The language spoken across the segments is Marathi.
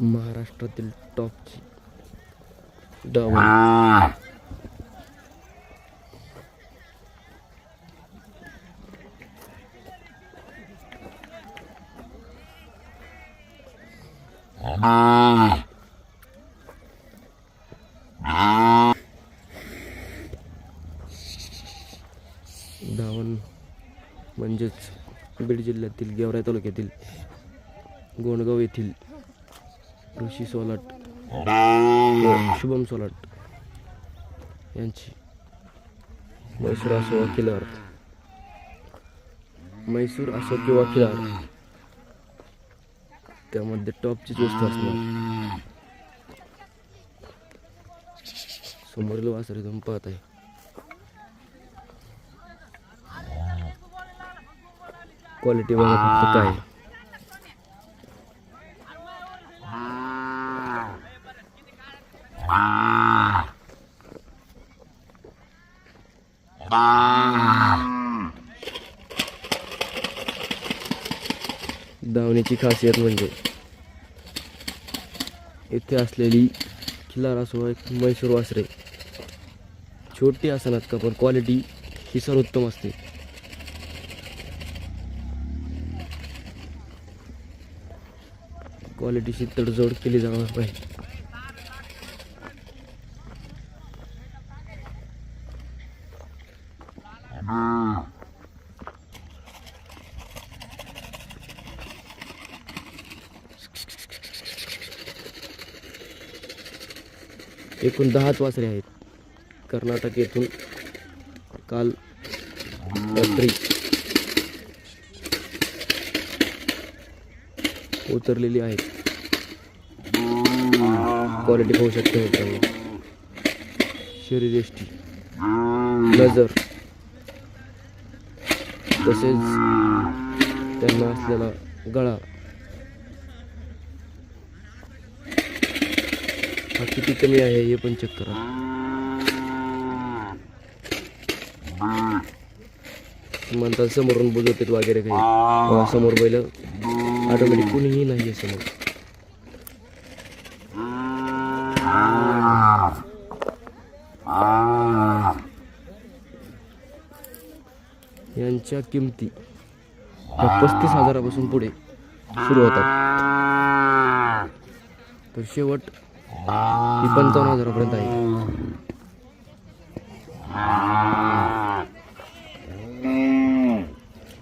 महाराष्ट्रातील टॉपची डावण Ah. धावण म्हणजेच बीड जिल्ह्यातील गेवराई तालुक्यातील गोंडगाव येथील ऋषी सोलाट शुभम सोलाट यांची म्हैसूर असो वा किल्लार म्हैसूर असो किंवा किल्लार त्यामध्ये टॉपचीच वस्तू असणार. समोरील वासरे तुम्ही पाहत आहे क्वालिटी बघा फक्त काय. धावण्याची खासियत म्हणजे इथे असलेली खिलार असो एक म्हैसूर वासरे छोटी असणार का पण क्वालिटी ही सर्वोत्तम असते. क्वालिटीची तडजोड केली जाणार पाहिजे एकूण दहाच वासरे आहेत. कर्नाटक येथून काल रात्री उतरलेली आहेत. क्वालिटी पाहू शकता शरीर नजर. तसेच त्यांना असलेला गळा. हा किती कमी आहे हे पण चेक करा. म्हणतात समोरून बुजवतात वगैरे काही. समोर बैल. ऑटोमॅटिक कुणीही नाही आहे समोर यांच्या किमती पस्तीस हजारापासून पुढे सुरू होतात तर शेवट ही पंचावन्न हजारापर्यंत आहे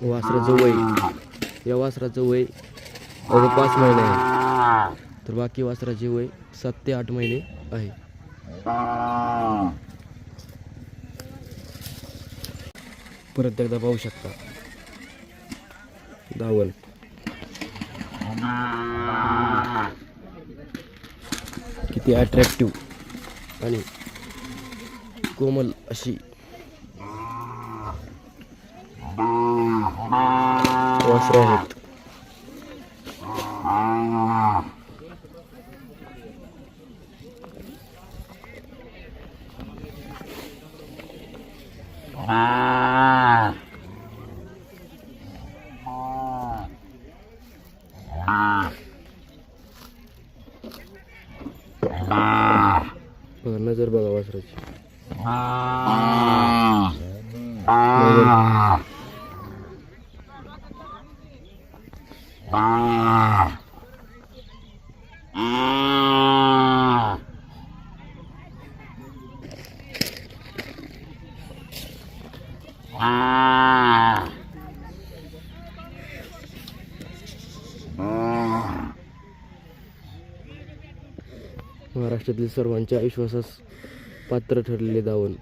वासराचं वय या वासराचं वय पाच महिने आहे. तर बाकी वासराचे वय सात ते आठ महिने आहे. परत एकदा पाहू शकता. धावण किती अट्रॅक्टिव्ह आणि कोमल अशी वासरे आहेत बघा नजर बघा वासराची महाराष्ट्रातील सर्वांच्या विश्वासास पात्र ठरलेले दावण.